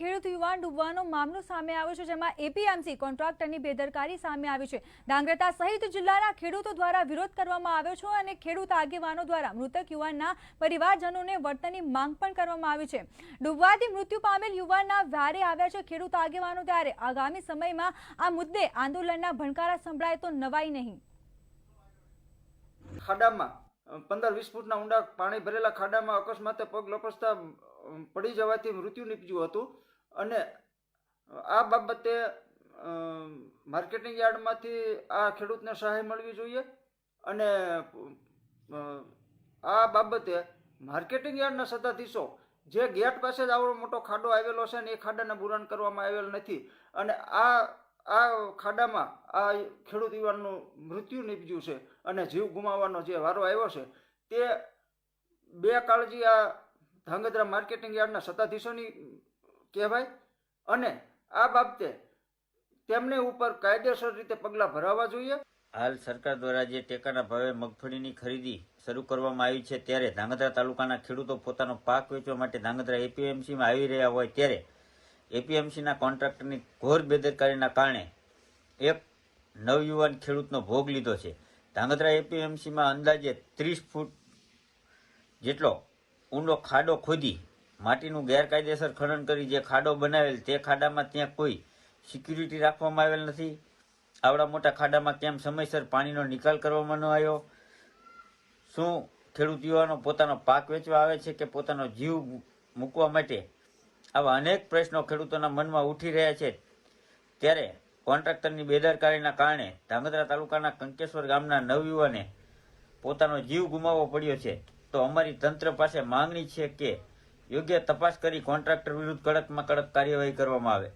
ખેડૂત યુવાન ડૂબવાનો મામલો સામે આવ્યો છે, જેમાં એપીએમસી કોન્ટ્રાક્ટરની બેદરકારી સામે આવી છે. ડાંગરતા સહિત જિલ્લાના ખેડૂતો દ્વારા વિરોધ કરવામાં આવ્યો છે અને ખેડૂત આગેવાનો દ્વારા મૃતક યુવાનના પરિવારજનોને વળતરની માંગ પણ કરવામાં આવી છે. ડૂબવાથી મૃત્યુ પામેલ યુવાનના વ્યારે આવ્યા છે ખેડૂત આગેવાનો ત્યારે આગામી સમયમાં આ મુદ્દે આંદોલનના ભણકારા સંભળાય તો નવાઈ નહીં. ખાડામાં પંદર વીસ ફૂટના ઊંડા પાણી ભરેલા ખાડામાં અકસ્માતે પગ લપસતા પડી જવાથી મૃત્યુ નીપજ્યું હતું. અને આ બાબતે માર્કેટિંગ યાર્ડમાંથી આ ખેડૂતને સહાય મળવી જોઈએ. અને આ બાબતે માર્કેટિંગ યાર્ડના સત્તાધીશો જે ગેટ પાસે જ આવડો મોટો ખાડો આવેલો છે ને એ ખાડાને બુરાણ કરવામાં આવેલ નથી. અને આ આ ખાડામાં આ ખેડૂત યુવાનનું મૃત્યુ નીપજ્યું છે અને જીવ ગુમાવવાનો જે વારો આવ્યો છે, તે બે કાળજી આ ધાંગધ્રા માર્કેટિંગ યાર્ડના સત્તાધીશોની કહેવાય અને આ બાબતે તેમને ઉપર કાયદેસર રીતે પગલાં ભરાવવા જોઈએ. હાલ સરકાર દ્વારા જે ટેકાના ભાવે મગફળીની ખરીદી શરૂ કરવામાં આવી છે, ત્યારે ધાંગધ્રા તાલુકાના ખેડૂતો પોતાનો પાક વેચવા માટે ધાંગધ્રા એપીએમસીમાં આવી રહ્યા હોય ત્યારે એપીએમસીના કોન્ટ્રાક્ટરની ઘોર બેદરકારીના કારણે એક નવયુવાન ખેડૂતનો ભોગ લીધો છે. ધાંગધ્રા એપીએમસીમાં અંદાજે ત્રીસ ફૂટ જેટલો ઊંડો ખાડો ખોદી માટીનું ગેરકાયદેસર ખનન કરી જે ખાડો બનાવેલ તે ખાડામાં ત્યાં કોઈ સિક્યુરિટી રાખવામાં આવેલ નથી. આવડા મોટા ખાડામાં કેમ સમયસર પાણીનો નિકાલ કરવામાં ન આવ્યો? શું ખેડૂત યુવાનો પોતાનો પાક વેચવા આવે છે કે પોતાનો જીવ મૂકવા માટે આવા અનેક પ્રશ્નો ખેડૂતોના મનમાં ઉઠી રહ્યા છે. ત્યારે કોન્ટ્રાક્ટરની બેદરકારીના કારણે ધાંગધ્રા તાલુકાના કંકેશ્વર ગામના નવયુવાને પોતાનો જીવ ગુમાવવો પડ્યો છે. તો અમારી તંત્ર પાસે માંગણી છે કે યોગ્ય તપાસ કરી કોન્ટ્રાક્ટર વિરુદ્ધ કડકમાં કડક કાર્યવાહી કરવામાં આવે.